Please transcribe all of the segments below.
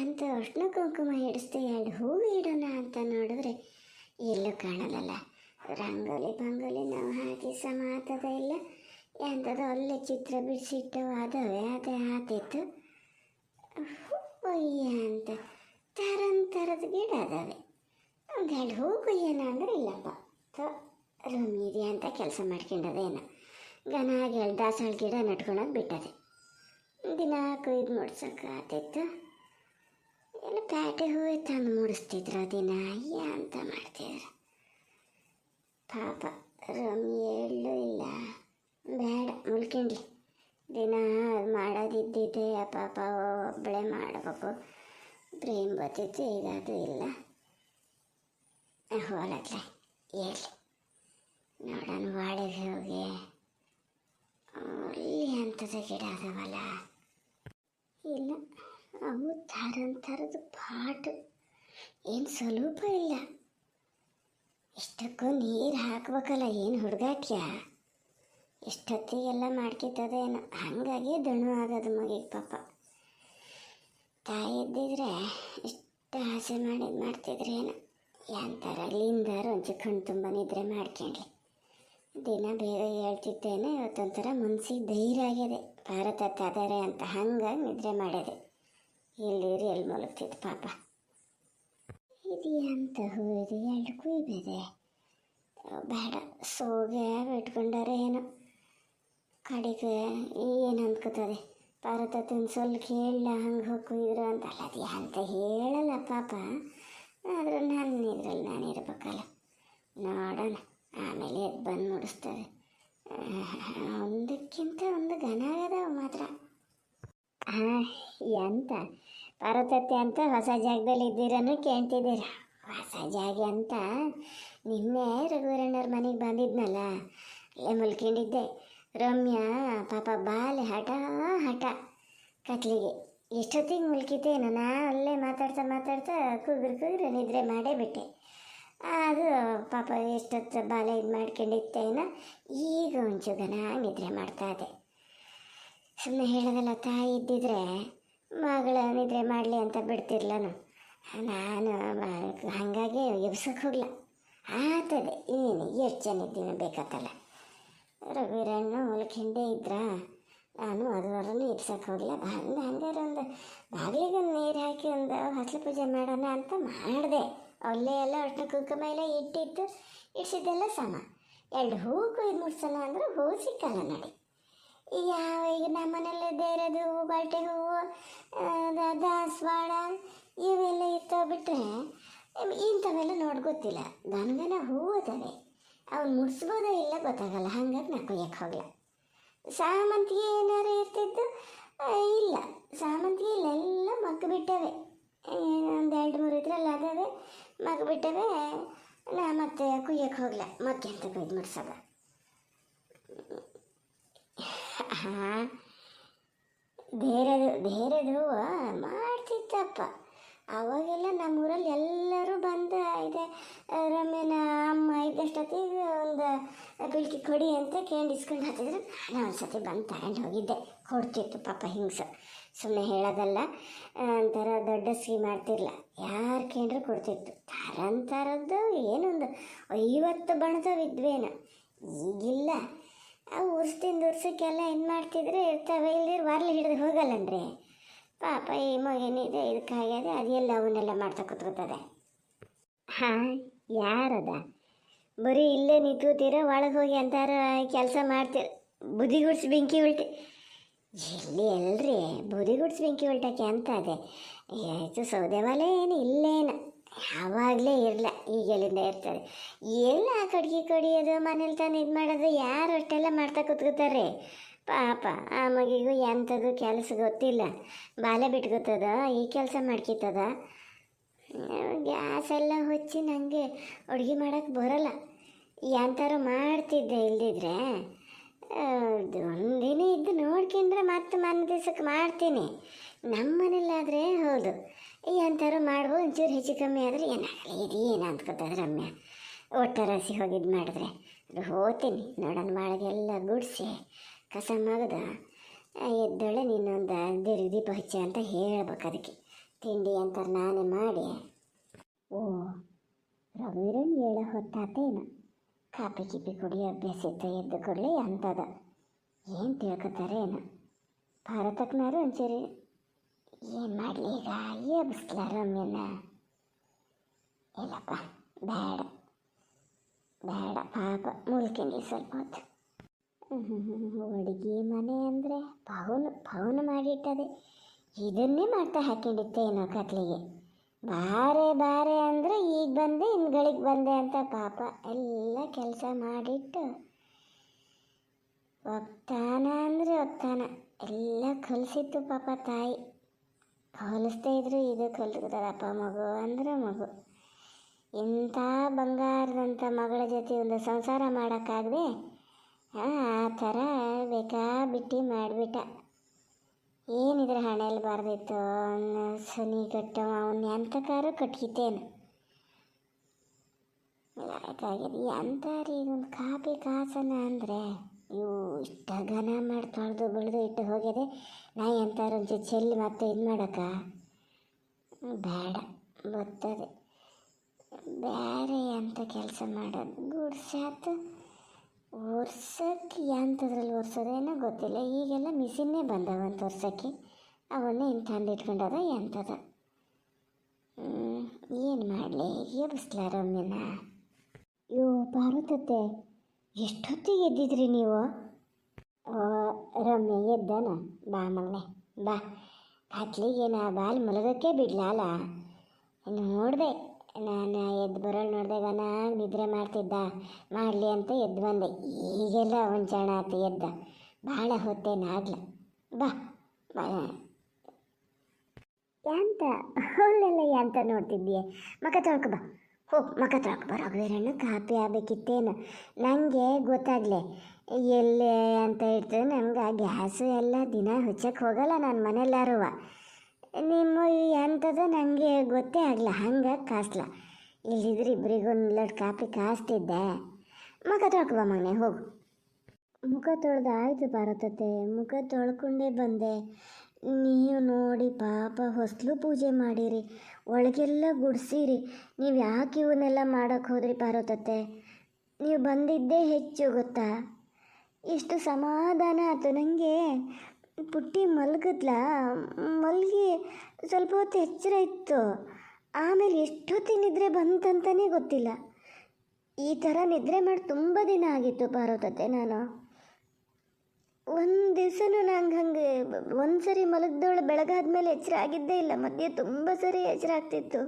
ಎಂತ ಉಷ್ಣ ಕುಂಕುಮ ಹಿಡಿಸ್ದೆ ಎರಡು ಹೂವು ಇಡೋಣ ಅಂತ ನೋಡಿದ್ರೆ, ಎಲ್ಲೂ ಕಾಣಲ್ಲಲ್ಲ ರಂಗೋಲಿ ಬಂಗೋಲಿ ನಾವು ಹಾಕಿ ಸಮಾತದ ಇಲ್ಲ. ಎಂಥದ್ದು ಒಳ್ಳೆ ಚಿತ್ರ ಬಿಡಿಸಿಟ್ಟವು ಅದವೇ ಅದೇ ಆತಿತ್ತು ಕೊಯ್ಯ ಅಂತ. ತರನ್ ಥರದ ಗಿಡ ಅದಾವೆ. ಒಂದೆರಡು ಹೂ ಕೊಯ್ಯೋಣ ಅಂದ್ರೆ ಇಲ್ಲಪ್ಪ ರೂಮ್ ಇದೆಯಾ ಅಂತ ಕೆಲಸ ಮಾಡ್ಕೊಂಡದೇನು ಎರಡು ದಾಸವಾಳ ಗಿಡ ನಟ್ಕೊಳಕ್ಕೆ ಬಿಟ್ಟದೆ. ದಿನ ಕೊಯ್ದು ಮುಡ್ಸೋಕೆ ಆತಿತ್ತು ಎಲ್ಲ ಹೂವು ತಂದು ಮುಡಿಸ್ತಿದ್ರು ದಿನ ಅಯ್ಯ ಅಂತ ಮಾಡ್ತಿದ್ರು. ಪಾಪ ರಮ್ಮಿ ಎಳ್ಳು ಇಲ್ಲ. ಬೇಡ, ಮುಳ್ಕೊಂಡಿ. ದಿನ ಅದು ಮಾಡೋದಿದ್ದಿದ್ದೆ ಪಾಪ ಒಬ್ಬಳೆ ಮಾಡಬೇಕು. ಪ್ರೇಮ್ ಬರ್ತಿತ್ತು, ಈಗ ಅದು ಇಲ್ಲ. ಹೋಲತ್ಲೆ ಹೇಳಿ. ನೋಡೋಣ ಬಾಳೆಗೆ ಹೋಗಿ. ಅಲ್ಲಿ ಅಂಥದ್ದು ಗಿಡ ಅದಾವಲ್ಲ. ಇಲ್ಲ. ಅವು ಥರನ್ ಥರದ ಪಾಟು. ಏನು ಸ್ವಲ್ಪ ಇಲ್ಲ. ಇಷ್ಟಕ್ಕೂ ನೀರು ಹಾಕ್ಬೇಕಲ್ಲ, ಏನು ಹುಡುಗಾಟ್ಯ? ಇಷ್ಟೊತ್ತಿಗೆಲ್ಲ ಮಾಡ್ಕಿತ್ತದೇನು ಹಾಗಾಗಿ ದಣು ಆಗೋದು ಮಗಿಗೆ ಪಾಪ. ತಾಯಿ ಇದ್ದಿದ್ರೆ ಇಷ್ಟು ಆಸೆ ಮಾಡಿದ್ ಮಾಡ್ತಿದ್ರೇನು. ಥರ ಅಲ್ಲಿಂದಾರ ಒಂಚೂರು ಕಣ್ಣು ತುಂಬ ನಿದ್ರೆ ಮಾಡ್ಕೊಂಡ್ಲಿ. ದಿನ ಬೇಗ ಹೇಳ್ತಿದ್ದೇನೆ ಇವತ್ತೊಂಥರ ಮನ್ಸಿಗೆ ಧೈರ್ಯ ಆಗಿದೆ. ಭಾರತ ತದರೆ ಅಂತ ಹಂಗಾಗಿ ನಿದ್ರೆ ಮಾಡಿದೆ. ಇಲ್ಲಿರಿ ಎಲ್ಲಿ ಮಲಗ್ತಿದ್ದು ಪಾಪ. ಇದು ಅಂತ ಹೂ ಇದು ಎರಡು ಕುಯ್ಬೇದೆ ಬೇಡ, ಸೋಗೆ ಇಟ್ಕೊಂಡಾರೆ ಏನೋ. ಕಡೆಗೆ ಏನು ಅಂದ್ಕೋತದೆ? ಭಾರತ ಸ್ವಲ್ಪ ಕೇಳಲ್ಲ ಹಂಗೆ ಹೋಗಿ ಕುಯ್ದ್ರು ಅಂತ ಅಲ್ಲ ಅದು ಅಂತ ಹೇಳಲ್ಲ ಪಾಪ. ಆದ್ರೆ ನಾನು ಇದ್ರಲ್ಲಿ ನಾನು ಇರ್ಬೇಕಲ್ಲ. ನೋಡೋಣ, ಆಮೇಲೆ ಬಂದು ಮುಡಿಸ್ತದೆ ಒಂದಕ್ಕಿಂತ ಒಂದು ಘನ ಆಗದವು ಮಾತ್ರ. ಎಂತ ಪಾರ್ವತತ್ತೆ ಅಂತ. ಹೊಸ ಜಾಗದಲ್ಲಿ ಇದ್ದೀರನ್ನು ಕೇಳ್ತಿದ್ದೀರ. ಹೊಸ ಜಾಗ ಅಂತ ನಿನ್ನೆ ರಘುವೀರಣ್ಣವ್ರ ಮನೆಗೆ ಬಂದಿದ್ನಲ್ಲ, ಅಲ್ಲೇ ಮುಲ್ಕೊಂಡಿದ್ದೆ ರಮ್ಯಾ, ಪಾಪ ಬಾಲೆ ಹಠ ಹಠ ಕತ್ಲಿಗೆ. ಎಷ್ಟೊತ್ತಿಗೆ ಮುಲ್ಕಿತೇನು ನಾ ಅಲ್ಲೇ ಮಾತಾಡ್ತಾ ಮಾತಾಡ್ತಾ ಕುಗ್ರು ಕುಗ್ರು ನಿದ್ರೆ ಮಾಡೇ ಬಿಟ್ಟೆ. ಅದು ಪಾಪ ಎಷ್ಟೊತ್ತು ಬಾಲೆ ಇದು ಮಾಡ್ಕೊಂಡಿತ್ತೇನೋ, ಈಗ ಒಂಚೂರು ಘನ ನಿದ್ರೆ ಮಾಡ್ತಾ ಇದೆ. ಸುಮ್ಮನೆ ಹೇಳೋದಲ್ಲ, ತಾಯಿ ಇದ್ದಿದ್ರೆ ಮಗಳ ನಿದ್ರೆ ಮಾಡಲಿ ಅಂತ ಬಿಡ್ತಿರ್ಲನು. ನಾನು ಹಾಗಾಗಿ ಎಬ್ಸಕ್ಕೆ ಹೋಗ್ಲ. ಆತದೆ, ಇನ್ನೇನು ಎಷ್ಟು ಜನ ಇದ್ದೀನಿ ಬೇಕಾತಲ್ಲ. ರಘುವೀರಣ್ಣ ಹಿಂದೆ ಇದ್ರ, ನಾನು ಅದುವರೆಗೂ ಎಬ್ಸಕ್ಕೆ ಹೋಗ್ಲ. ಬಂದು ಹಂಗಾರೆ ಒಂದು ಬಾಗಿಲಿಗೆ ಒಂದು ನೀರು ಹಾಕಿ ಒಂದು ಹಸಲು ಪೂಜೆ ಮಾಡೋಣ ಅಂತ ಮಾಡಿದೆ. ಅಲ್ಲೇ ಎಲ್ಲ ಅಷ್ಟು ಕುಂಕುಮ ಎಲ್ಲ ಇಟ್ಟಿತ್ತು ಇಡ್ಸಿದ್ದೆಲ್ಲ ಸಮ. ಎರಡು ಹೂ ಕೊಯ್ದು ಮುಡ್ಸೋಣ ಅಂದ್ರೆ ಹೂ ಸಿಕ್ಕಲ್ಲ ನೋಡಿ ಯಾವ ಈಗ ನಮ್ಮ ಮನೇಲಿ ಬೇರೆದು ಹೂವು ದಾಸವಾಳ, ಇವೆಲ್ಲ ಇತ್ತು ಬಿಟ್ಟರೆ ಇಂಥವೆಲ್ಲ ನೋಡಿ ಗೊತ್ತಿಲ್ಲ. ಗಂಗನ ಹೂವು ಅದಾವೆ. ಅವ್ನು ಮುಡ್ಸ್ಬೋದೋ ಇಲ್ಲ ಗೊತ್ತಾಗಲ್ಲ. ಹಂಗಾಗಿ ನಾ ಕೊಯ್ಯಕ್ಕೆ ಹೋಗಲ್ಲ ಸಾಮಂತಿಗೆ ಏನಾರು ಇರ್ತಿದ್ದು ಇಲ್ಲ. ಸಾಮಂತಿಗೆ ಇಲ್ಲ ಎಲ್ಲ ಮಗ್ಗು ಬಿಟ್ಟವೆ ಒಂದು ಎರಡು ಮೂರು ಇದ್ರಲ್ಲಿ ಅದಾವೆ. ಮಗ್ಗು ಬಿಟ್ಟವೆ ನಾ ಮತ್ತೆ ಕುಯ್ಯಕ್ಕೆ ಹೋಗಲ್ಲ ಮಗ್ಗೆ ಅಂತ ಕೊಯ್ದು ಮುಡ್ಸೋದು. ಹಾಂ. ಬೇರೆದು ಬೇರೆದು ಮಾಡ್ತಿತ್ತಪ್ಪ. ಅವಾಗೆಲ್ಲ ನಮ್ಮೂರಲ್ಲಿ ಎಲ್ಲರೂ ಬಂದು ಇದೆ ರಮ್ಯನ ಅಮ್ಮ ಇದ್ದಷ್ಟೊತ್ತಿಗೆ ಒಂದು ಬಿಳ್ಕಿ ಕೊಡಿ ಅಂತ ಕೇಂಡ್ ಇಸ್ಕೊಂಡು ಹಾಕಿದ್ರು ನಾನು ಒಂದು ಸತಿ ಬಂದು ತಗೊಂಡು ಹೋಗಿದ್ದೆ. ಕೊಡ್ತಿತ್ತು ಪಾಪ ಹಿಂಗ್ಸು. ಸುಮ್ಮನೆ ಹೇಳೋದಲ್ಲ ಒಂಥರ ದೊಡ್ಡ ಸಿಹಿ ಮಾಡ್ತಿರ್ಲ ಯಾರು ಕೇಂದ್ರ ಕೊಡ್ತಿತ್ತು. ತರಂತರದ್ದು ಏನೊಂದು ಐವತ್ತು ಬಣದ ವಿದ್ವೇನ. ಈಗಿಲ್ಲ. ಆ ಉರ್ಸ್ತಿಂದ ಉರ್ಸಕ್ಕೆಲ್ಲ ಏನು ಮಾಡ್ತಿದ್ರೆ ಇರ್ತವೆ. ಇಲ್ಲಿ ವಾರ್ಲಿ ಹಿಡಿದು ಹೋಗಲ್ಲಂದ್ರೆ ಪಾಪ ಈ ಏನಿದೆ ಇದಕ್ಕಾಗ್ಯದೆ ಅದೆಲ್ಲ ಅವನ್ನೆಲ್ಲ ಮಾಡ್ತಾ ಕೂತ್ಕೋತದೆ. ಹಾಂ, ಯಾರದ? ಬರೀ ಇಲ್ಲೇ ನಿಂತ್ಕೋತೀರ? ಒಳಗೆ ಹೋಗಿ ಅಂತಾರ ಕೆಲಸ ಮಾಡ್ತೀರ ಬುದಿ ಗುಡ್ಸಿ ಬೆಂಕಿ ಉಲ್ಟಿ. ಎಲ್ಲಿ ಅಲ್ರಿ? ಬುದಿ ಗುಡ್ಸಿ ಬೆಂಕಿ ಉಲ್ಟಕ್ಕೆ ಅಂತ ಅದೇ ಆಯಿತು, ಸೌದೆ ಒಲೆ ಏನು ಇಲ್ಲೇನು? ಯಾವಾಗಲೇ ಇರಲ್ಲ ಈಗ ಇರ್ತಾರೆ ಎಲ್ಲ ಕಡ್ಗಿ ಕಡಿಯೋದು ಮನೇಲಿ ತಾನು ಇದು ಮಾಡೋದು, ಯಾರು ಅಷ್ಟೆಲ್ಲ ಮಾಡ್ತಾ ಕೂತ್ಕೋತಾರೆ? ಪಾಪ, ಆ ಮಗಿಗೂ ಎಂಥದ್ದು ಕೆಲಸ ಗೊತ್ತಿಲ್ಲ. ಬಾಲೆ ಬಿಟ್ಕೋತದ, ಈ ಕೆಲಸ ಮಾಡ್ಕಿತದ. ಗ್ಯಾಸ್ ಎಲ್ಲ ಹೊಚ್ಚಿ ನನಗೆ ಅಡುಗೆ ಮಾಡೋಕ್ಕೆ ಬರೋಲ್ಲ. ಎಂಥಾರು ಮಾಡ್ತಿದ್ದೆ ಇಲ್ದಿದ್ರೆ ಒಂದಿನ ಇದ್ದು ನೋಡ್ಕೊಂಡ್ರೆ ಮತ್ತೆ ಮನೆ ದಿವ್ಸಕ್ಕೆ ಮಾಡ್ತೀನಿ. ನಮ್ಮ ಮನೇಲಾದರೆ ಹೌದು. ಎಂಥಾರು ಮಾಡ್ಬೋದು ಒಂಚೂರು ಹೆಚ್ಚು ಕಮ್ಮಿ ಆದರೆ ಏನಾಗಲ್ಲ. ಇದು ಏನು ಅಂದ್ಕೊತದ ರಮ್ಯ ಒಟ್ಟರಸಿ ಹೋಗಿದ್ದು ಮಾಡಿದ್ರೆ. ಅದು ಹೋಗ್ತೀನಿ. ನೋಡೋಣ ಬಾಳಿಗೆಲ್ಲ ಗುಡಿಸಿ. ಕಸ ಮಗದ ಎದ್ದೊಳೆ ನೀನೊಂದು ದೇವ್ರಿಗೆ ದೀಪ ಹಚ್ಚ ಅಂತ ಹೇಳ್ಬೇಕು ಅದಕ್ಕೆ. ತಿಂಡಿ ಅಂತಾರೆ ನಾನೇ ಮಾಡಿ. ಓ ರಘುವೀರನ್ ಹೇಳೋ ಹೊತ್ತಾತೇನು. ಕಾಪಿ ಕಿಪಿ ಕುಡಿ ಅಭ್ಯಾಸ ಇತ್ತು ಎದ್ದು ಕೊಡಲಿ ಅಂಥದ ಏನು ತಿಳ್ಕೊತಾರೆ ಏನು ಭಾರತಕ್ಕನಾರು ಒಂಚೂರಿ ಏನು ಮಾಡಲಿ ಈಗ? ಎಬ್ಸ್ಲ ರಮ್ಯನ ಇಲ್ಲಪ್ಪ, ಬೇಡ. ಬೇಡ, ಪಾಪ ಮುಲ್ಕಿಂಡಿ ಸ್ವಲ್ಪ ಹೊತ್ತು. ಅಡುಗೆ ಮನೆ ಅಂದರೆ ಪವನ್ ಪವನ್ ಮಾಡಿಟ್ಟದೆ. ಇದನ್ನೇ ಮಾಡ್ತಾ ಹಾಕೊಂಡಿತ್ತೆ ಏನೋ ಕತ್ಲಿಗೆ. ಬಾರೆ ಬಾರೆ ಅಂದರೆ ಈಗ ಬಂದೆ ಹಿಂದ್ಗಳಿಗೆ ಬಂದೆ ಅಂತ ಪಾಪ ಎಲ್ಲ ಕೆಲಸ ಮಾಡಿಟ್ಟು. ಒಪ್ತಾನ ಅಂದರೆ ಒಪ್ತಾನ. ಎಲ್ಲ ಕಲಿಸಿತ್ತು ಪಾಪ ತಾಯಿ. ಕಲಿಸ್ತಾ ಇದ್ರು ಇದು ಕಲ್ತ್ಕೊತದಪ್ಪ ಮಗು ಅಂದರೆ ಮಗು. ಇಂಥ ಬಂಗಾರದಂಥ ಮಗಳ ಜೊತೆ ಒಂದು ಸಂಸಾರ ಮಾಡೋಕ್ಕಾಗದೆ, ಆ ಥರ ಬೇಕಾ ಬಿಟ್ಟು ಮಾಡಿಬಿಟ್ಟ. ಏನಿದ್ರೆ ಹಣೆಯಲ್ಲಿ ಬಾರ್ದಿತ್ತು ಅವನ ಸನಿ ಕಟ್ಟ ಅವನ್ನ ಎಂಥಕಾರು ಕಟ್ಕಿತೇನು ಯಾಕಾಗಿದೆ ರೀ ಒಂದು ಕಾಪಿ ಕಾಸನ ಅಂದರೆ ಇವು ಘನ ಮಾಡಿ ತೊಳೆದು ಬೆಳೆದು ಇಟ್ಟು ಹೋಗಿದೆ ನಾ ಅಂತಾರು ಒಂಚೂರು ಚೆಲ್ಲಿ ಮತ್ತೆ ಇದು ಮಾಡೋಕ್ಕ? ಬೇಡ ಬರ್ತದೆ ಬೇರೆ ಎಂಥ ಕೆಲಸ ಮಾಡೋದು? ಗುಡ್ಸಾತು. ಒರ್ಸಕ್ಕೆ ಎಂಥದ್ರಲ್ಲಿ ಒರ್ಸೋದೇನೋ ಗೊತ್ತಿಲ್ಲ. ಈಗೆಲ್ಲ ಮಿಷಿನ್ನೇ ಬಂದವ ಅಂತ ಒರ್ಸೋಕ್ಕೆ ಅವನ್ನೇ ಇನ್ನು ತಂದು ಇಟ್ಕೊಂಡದ ಎಂಥದ ಏನು ಮಾಡಲಿ? ಎಬ್ಸ್ಲ ಒಮ್ಮೆನ? ಅಯ್ಯೋ ಪಾರ್ವತತ್ತೆ ಎಷ್ಟೊತ್ತಿಗೆ ಎದ್ದಿದ್ರಿ ನೀವು? ರಮ್ಯ ಎದ್ದನ? ಬಾ ಮಗನೆ, ಬಾ. ಕತ್ಲಿಗೆ ನಾ ಬಾಲ್ ಮಲಗಕ್ಕೆ ಬಿಡ್ಲಲ್ಲ ನೋಡಿದೆ, ನಾನು ಎದ್ದು ಬರೋಳು ನೋಡಿದಾಗ ನಾನು ನಿದ್ರೆ ಮಾಡ್ತಿದ್ದ. ಮಾಡಲಿ ಅಂತ ಎದ್ದು ಬಂದೆ. ಈಗೆಲ್ಲ ಜನ ಆತು ಎದ್ದ. ಭಾಳ ಹೊತ್ತೇನಾಗ್ಲ. ಬಾ ಬಾ. ಯಾಂತ? ಅವಳೆಲ್ಲ ಯಾಂತ ನೋಡ್ತಿದ್ದೀಯ? ಮಕ ತೊಳ್ಕೊ ಬಾ. ಹೋಗಿ ಮಕ ತೊಳ್ಕೊ ಬಾ ರಘುವೀರಣ್ಣ ಕಾಪಿ ಆಗಬೇಕಿತ್ತೇನು? ನನಗೆ ಗೊತ್ತಾಗಲೆ. ಎಲ್ಲಿ ಅಂತ ಇರ್ತದೆ ನನಗೆ ಆ ಗ್ಯಾಸು ಎಲ್ಲ ದಿನ ಹುಚ್ಚಕ್ಕೆ ಹೋಗಲ್ಲ ನಾನು ಮನೆಯಲ್ಲಾರುವ ನಿಮ್ಮ ಎಂಥದ್ದು ನನಗೆ ಗೊತ್ತೇ ಆಗಲ್ಲ ಹಂಗೆ ಕಾಸ್ಲ. ಇಲ್ಲಿದ್ರೆ ಇಬ್ಬರಿಗೂ ಒಂದು ಲಡ್ ಕಾಪಿ ಕಾಸ್ತಿದ್ದೆ. ಮುಖ ತೊಳ್ಕೊ ಮಗನೆ, ಹೋಗು. ಮುಖ ತೊಳೆದು ಆಯಿತು ಬರತತೆ ಮುಖ ತೊಳ್ಕೊಂಡೇ ಬಂದೆ. ನೀವು ನೋಡಿ ಪಾಪ ಹೊಸಲು ಪೂಜೆ ಮಾಡಿರಿ, ಒಳಗೆಲ್ಲ ಗುಡಿಸಿರಿ. ನೀವು ಯಾಕೆ ಇವನ್ನೆಲ್ಲ ಮಾಡೋಕ್ಕೆ ಹೋದ್ರಿ ಪಾರ್ವತತ್ತೆ? ನೀವು ಬಂದಿದ್ದೇ ಹೆಚ್ಚು ಗೊತ್ತಾ? ಇಷ್ಟು ಸಮಾಧಾನ ಆಯಿತು ನನಗೆ ಪುಟ್ಟಿ ಮಲಗಿದ್ಲ? ಮಲಗಿ ಸ್ವಲ್ಪ ಹೊತ್ತು ಎಚ್ಚರ ಇತ್ತು. ಆಮೇಲೆ ಎಷ್ಟು ನಿದ್ರೆ ಬಂತಂತಲೇ ಗೊತ್ತಿಲ್ಲ. ಈ ಥರ ನಿದ್ರೆ ಮಾಡಿ ತುಂಬ ದಿನ ಆಗಿತ್ತು ಪಾರ್ವತತ್ತೆ ನಾನು. ಒಂದು ದಿವಸನೂ ನಂಗೆ ಹಂಗೆ ಒಂದು ಸರಿ ಮಲಗ್ದವಳು ಬೆಳಗಾದ್ಮೇಲೆ ಎಚ್ಚರ ಆಗಿದ್ದೇ ಇಲ್ಲ. ಮಧ್ಯೆ ತುಂಬ ಸರಿ ಎಚ್ಚರ ಆಗ್ತಿತ್ತು.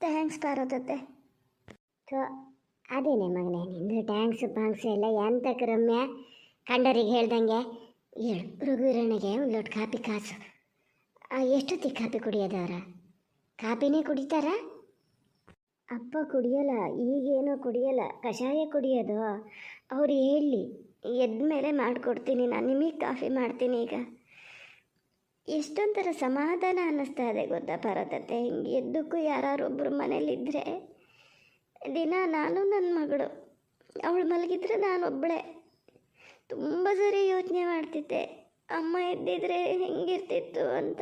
ಥ್ಯಾಂಕ್ಸ್ ಪಾರ್ವತತೆ ಅದೇನೆ ಮಗನೇ ನಿಂದು ಟ್ಯಾಂಕ್ಸ್ ಪಾಂಕ್ಸ್ ಎಲ್ಲ ಎಂತಕ್ಕೆ ರಮ್ಯ ಕಂಡರಿಗೆ ಹೇಳ್ದಂಗೆ. ಹೇಳು ರಘುವೀರನಿಗೆ ಒಂದು ಲೋಟ ಕಾಪಿ ಕಾಸು. ಎಷ್ಟೊತ್ತಿಗೆ ಕಾಪಿ ಕುಡಿಯೋದವ್ರ ಕಾಪಿನೇ ಕುಡಿತಾರ? ಅಪ್ಪ ಕುಡಿಯಲ್ಲ ಈಗೇನೋ ಕುಡಿಯಲ್ಲ ಕಷಾಯ ಕುಡಿಯೋದು. ಅವ್ರು ಹೇಳಿ ಎದ್ದ ಮೇಲೆ ಮಾಡಿಕೊಡ್ತೀನಿ, ನಾನು ನಿಮಗೆ ಕಾಫಿ ಮಾಡ್ತೀನಿ ಈಗ. ಎಷ್ಟೊಂಥರ ಸಮಾಧಾನ ಅನ್ನಿಸ್ತಾ ಇದೆ ಗೊತ್ತಾ ಭಾರತತೆ? ಹಿಂಗೆ ಎದ್ದಕ್ಕೂ ಯಾರೊಬ್ಬರು ಮನೇಲಿದ್ದರೆ ದಿನ ನಾನು ನನ್ನ ಮಗಳು, ಅವಳು ಮಲಗಿದ್ರೆ ನಾನೊಬ್ಬಳೆ ತುಂಬ ಸರಿ ಯೋಚನೆ ಮಾಡ್ತಿದ್ದೆ, ಅಮ್ಮ ಎದ್ದಿದ್ರೆ ಹೆಂಗಿರ್ತಿತ್ತು ಅಂತ.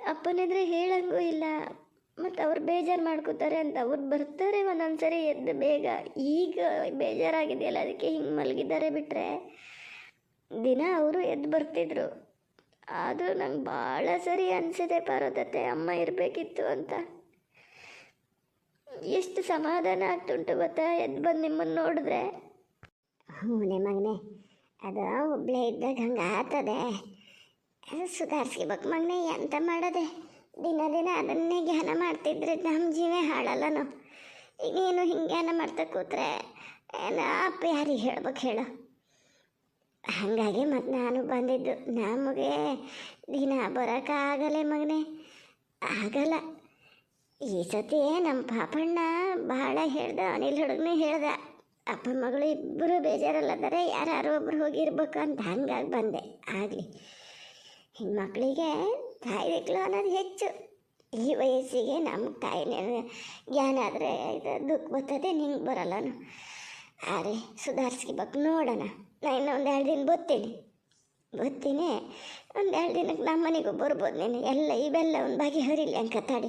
ಅಪ್ಪನಿದ್ರೆ ಹೇಳಂಗೂ ಇಲ್ಲ ಮತ್ತು ಅವ್ರು ಬೇಜಾರು ಮಾಡ್ಕೋತಾರೆ ಅಂತ ಅವ್ರು ಬರ್ತಾರೆ ಒಂದೊಂದು ಸರಿ ಎದ್ದು ಬೇಗ. ಈಗ ಬೇಜಾರಾಗಿದೆಯಲ್ಲ, ಅದಕ್ಕೆ ಹಿಂಗೆ ಮಲಗಿದ್ದಾರೆ ಬಿಟ್ಟರೆ ದಿನ ಅವರು ಎದ್ದು ಬರ್ತಿದ್ರು. ಆದರೂ ನಂಗೆ ಭಾಳ ಸರಿ ಅನಿಸಿದೆ ಪಾರ್ವತತೆ ಅಮ್ಮ ಇರಬೇಕಿತ್ತು ಅಂತ. ಎಷ್ಟು ಸಮಾಧಾನ ಆಗ್ತುಂಟು ಗೊತ್ತಾ, ಎದ್ದು ಬಂದು ನಿಮ್ಮನ್ನು ನೋಡಿದ್ರೆ? ಹ್ಞೂ ಮಗನೆ, ಅದು ಒಬ್ಬಳೇ ಇದ್ದಾಗ ಹಂಗೆ ಆತದೆ. ಸುಧಾರಿಸ್ಕೋಬೇಕು ಮಗನೆ, ಎಂತ ಮಾಡೋದೆ? ದಿನ ದಿನ ಅದನ್ನೇ ಧ್ಯಾನ ಮಾಡ್ತಿದ್ರೆ ನಮ್ಮ ಜೀವೇ ಹಾಳಲ್ಲನು? ಈಗ ನೀನು ಹಿಂಗೆ ಧ್ಯಾನ ಮಾಡ್ತಾ ಕೂತ್ರೆ ಏನು ಅಪ್ಪ ಯಾರಿಗೆ ಹೇಳ್ಬೇಕು ಹೇಳು? ಹಾಗಾಗಿ ಮತ್ತು ನಾನು ಬಂದಿದ್ದು ನಮಗೆ ದಿನ ಬರೋಕ್ಕಾಗಲ್ಲ ಮಗನೇ, ಆಗಲ್ಲ. ಈ ಸತಿ ನಮ್ಮ ಪಾಪಣ್ಣ ಭಾಳ ಹೇಳ್ದ, ಅನಿಲ್ ಹುಡುಗನೇ ಹೇಳ್ದ, ಅಪ್ಪ ಮಗಳು ಇಬ್ಬರು ಬೇಜಾರಲ್ಲದಾರೆ ಯಾರು ಒಬ್ರು ಹೋಗಿರ್ಬೇಕು ಅಂತ ಹಂಗಾಗಿ ಬಂದೆ. ಆಗಲಿ. ಹೆಣ್ಮಕ್ಳಿಗೆ ದಿಕ್ಲು ಅನ್ನೋದು ಹೆಚ್ಚು. ಈ ವಯಸ್ಸಿಗೆ ನಮ್ಮ ತಾಯಿನೇ ಜ್ಞಾನ ಆದರೆ ಇದು ದುಃಖ ಬರ್ತದೆ, ನಿಂಗೆ ಬರಲ್ಲನು. ಆದರೆ ಸುಧಾರಿಸ್ಕೋಬೇಕು ನೋಡೋಣ. ನಾ ಇನ್ನೊಂದು ಎರಡು ದಿನ ಬರ್ತೀನಿ. ಬರ್ತೀನಿ. ಒಂದು ಎರಡು ದಿನಕ್ಕೆ ನಮ್ಮ ಮನೆಗೂ ಬರ್ಬೋದು ನೀನು. ಎಲ್ಲ ಇವೆಲ್ಲ ಒಂದು ಬಗೆಹರಿಲಿ ಅಂಕ ತಾಡಿ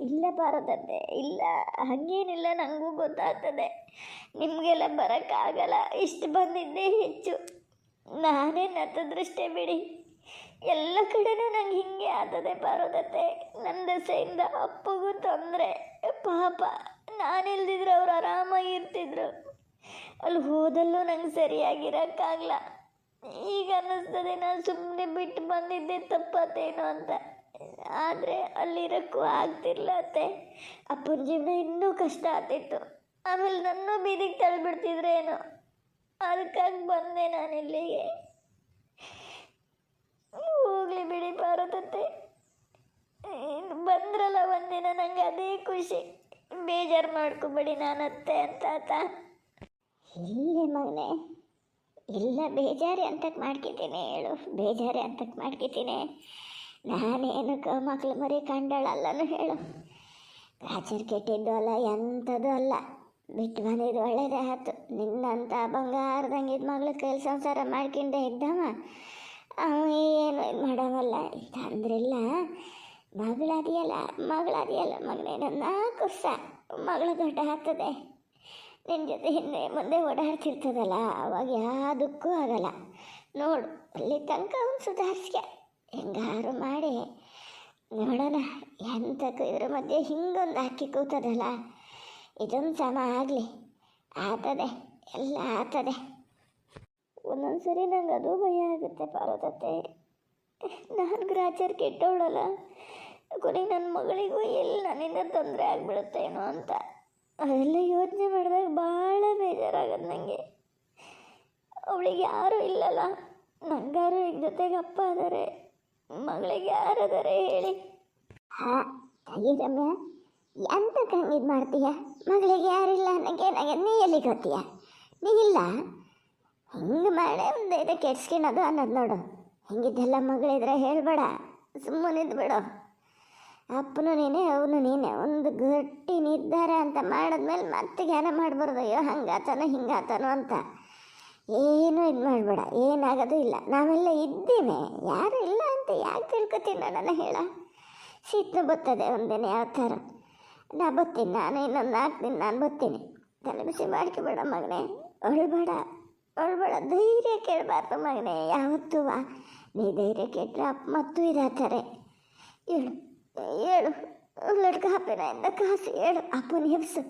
ಇಲ್ಲ ಬಾರದಂತೆ ಇಲ್ಲ. ಹಾಗೇನಿಲ್ಲ ನನಗೂ ಗೊತ್ತಾಗ್ತದೆ. ನಿಮಗೆಲ್ಲ ಬರೋಕ್ಕಾಗಲ್ಲ. ಇಷ್ಟು ಬಂದಿದ್ದೇ ಹೆಚ್ಚು. ನಾನೇ ನತ್ತದೃಷ್ಟೇ ಬಿಡಿ. ಎಲ್ಲ ಕಡೆನೂ ನಂಗೆ ಹಿಂಗೆ ಆದದೆ ಪಾರ್ವತತ್ತೆ ನನ್ನ ದಸೆಯಿಂದ ಅಪ್ಪಗೂ ತೊಂದರೆ. ಪಾಪ ನಾನಿಲ್ದಿದ್ರೆ ಅವ್ರು ಆರಾಮಾಗಿರ್ತಿದ್ರು ಅಲ್ಲಿ ಹೋದಲ್ಲೂ ನಂಗೆ ಸರಿಯಾಗಿರೋಕ್ಕಾಗಲ್ಲ. ಈಗ ಅನ್ನಿಸ್ತದೆ ನಾನು ಸುಮ್ಮನೆ ಬಿಟ್ಟು ಬಂದಿದ್ದೆ ತಪ್ಪತ್ತೇನೋ ಅಂತ. ಆದರೆ ಅಲ್ಲಿರೋಕ್ಕೂ ಆಗ್ತಿರ್ಲ ಅತ್ತೆ ಅಪ್ಪನ ಜೀವನ ಇನ್ನೂ ಕಷ್ಟ ಆಗ್ತಿತ್ತು. ಆಮೇಲೆ ನನ್ನೂ ಬೀದಿಗೆ ತಳ್ಳಿಬಿಡ್ತಿದ್ರೇನೋ ಅದಕ್ಕಾಗಿ ಬಂದೆ ನಾನು ಇಲ್ಲಿಗೆ ಹೋಗ್ಲಿ ಬಿಡಿ ಪಾರ್ವತತ್ತೆ ಬಂದ್ರಲ್ಲ ಒಂದಿನ ನಂಗೆ ಅದೇ ಖುಷಿ. ಬೇಜಾರು ಮಾಡ್ಕೊಬೇಡಿ ನಾನು ಅತ್ತೆ ಅಂತ ಆತ ಇಲ್ಲೇ ಮಗನೇ. ಇಲ್ಲ ಬೇಜಾರಿ ಅಂತಕ್ಕೆ ಮಾಡ್ಕಿದ್ದೀನಿ ಹೇಳು. ಬೇಜಾರಿ ಅಂತಕ್ಕೆ ಮಾಡ್ಕಿದ್ದೀನಿ. ನಾನೇನು ಕ ಮಕ್ಳು ಮರಿ ಕಂಡಳಲ್ಲನು ಹೇಳು. ರಾಜರು ಕೆಟ್ಟಿದ್ದು ಅಲ್ಲ, ಎಂಥದ್ದು ಅಲ್ಲ. ಬಿಟ್ಟು ಬಂದಿದ್ದು ಒಳ್ಳೇದೇ ಆಯ್ತು. ನಿನ್ನಂಥ ಬಂಗಾರದಂಗೆ ಇದು ಮಗಳು ಕೈಲಿ ಸಂಸಾರ ಮಾಡ್ಕೊಂಡೇ ಇದ್ದವ. ಅವ ಏನು ಮಾಡವಲ್ಲ ತಂದ್ರಿಲ್ಲ ಮಗಳದಿಯಲ್ಲ ಮಗಳದಿಯಲ್ಲ ಮಗನೇ, ನನ್ನ ಕುರ್ಸ ಮಗಳು ದೊಡ್ಡ ಆಗ್ತದೆ ನಿನ್ನ ಜೊತೆ ಹಿಂದೆ ಮುಂದೆ ಓಡಾಡ್ತಿರ್ತದಲ್ಲ, ಅವಾಗ ಯಾವುದಕ್ಕೂ ಆಗಲ್ಲ. ನೋಡು, ಅಲ್ಲಿ ತನಕ ಅವನು ಸುಧಾರಿಸ್ಯ. ಹೆಂಗಾರು ಮಾಡಿ ನೋಡೋಣ, ಎಂತಕ್ಕೂ ಇದ್ರ ಮಧ್ಯೆ ಹಿಂಗೊಂದು ಹಾಕಿ ಕೂತದಲ್ಲ. ಇದೊಂದು ಸಮ ಆಗಲಿ. ಆತದೆ, ಎಲ್ಲ ಆತದೆ. ಒಂದೊಂದು ಸರಿ ನಂಗೆ ಅದು ಭಯ ಆಗುತ್ತೆ ಪಾರ್ವತತ್ತೆ. ನಾನು ಗ್ರಾಚಾರ ಕೆಟ್ಟವಳಲ್ಲ. ಕೊನೆಗೆ ನನ್ನ ಮಗಳಿಗೂ ಎಲ್ಲಿ ನನ್ನಿಂದ ತೊಂದರೆ ಆಗಿಬಿಡುತ್ತೇನೋ ಅಂತ. ಅದೆಲ್ಲ ಯೋಚನೆ ಮಾಡಿದಾಗ ಭಾಳ ಬೇಜಾರಾಗದು ನನಗೆ ಅವಳಿಗೆ ಯಾರೂ ಇಲ್ಲಲ್ಲ. ನಂಗಾರು ಈಗ ಜೊತೆಗೆ ಅಪ್ಪ ಅದಾರೆ. ಮಗಳಿಗೆ ಯಾರದಾರೆ ಹೇಳಿ. ಹಾಂ ರಮ್ಯ. ಎಂತ ಹಂಗೆ ಇದು ಮಾಡ್ತೀಯ? ಮಗಳಿಗೆ ಯಾರಿಲ್ಲ. ನನಗೆ ನನಗೆ ನೀ ಎಲ್ಲಿ ಗೊತ್ತೀಯ ನೀ ಇಲ್ಲ? ಹಿಂಗೆ ಮಾಡೇ ಒಂದು ಇದು ಕೆಡ್ಸ್ಕೊಳೋದು ಅನ್ನೋದು ನೋಡು. ಹಿಂಗಿದ್ದೆಲ್ಲ ಮಗಳಿದ್ರೆ ಹೇಳಬೇಡ ಸುಮ್ಮನಿದ್ದು ಬಿಡು ಅಪ್ಪನು ನೀನೇ, ಅವನು ನೀನೇ, ಒಂದು ಗಟ್ಟಿ ನಿರ್ಧಾರ ಅಂತ ಮಾಡಿದ್ಮೇಲೆ ಮತ್ತೆ ಜ್ಞಾನ ಮಾಡಬಾರ್ದು. ಅಯ್ಯೋ, ಹಂಗಾತನೋ, ಹಿಂಗಾತನೋ ಅಂತ. ಏನೂ ಇದು ಮಾಡಬೇಡ, ಏನಾಗೋದು ಇಲ್ಲ. ನಾವೆಲ್ಲ ಇದ್ದೀವಿ ಯಾರು ಇಲ್ಲ ಅಂತ ಯಾಕೆ ತಿಳ್ಕೊತೀನಿ ನಾನು ಹೇಳ. ಶೀತ ಬರ್ತದೆ ಒಂದಿನ ಯಾವ ಥರ. ನಾ ಬತ್ತೀನಿ, ನಾನು ಇನ್ನೊಂದು ನಾಲ್ಕು ದಿನ ನಾನು ಬತ್ತೀನಿ. ತಲೆ ಬಿಸಿ ಮಾಡ್ಕೊಬೇಡ ಮಗನೇ. ಅಳ್ಬೇಡ. ಅಳ್ಬೇಡ ಧೈರ್ಯ ಕೇಳಬಾರ್ದು ಮಗನೇ ಯಾವತ್ತೂ ನೀ ಧೈರ್ಯ ಕೆಟ್ಟರೆ ಅಪ್ಪ ಮತ್ತು ಇದಾತಾರೆ ಹೇಳು ಹೇಳು ಲಡ್ಕ ಹಾಪಿನ ಇಂದ ಕಾಸು ಹೇಳು ಅಪ್ಪನ ಹೆಬ್ಸು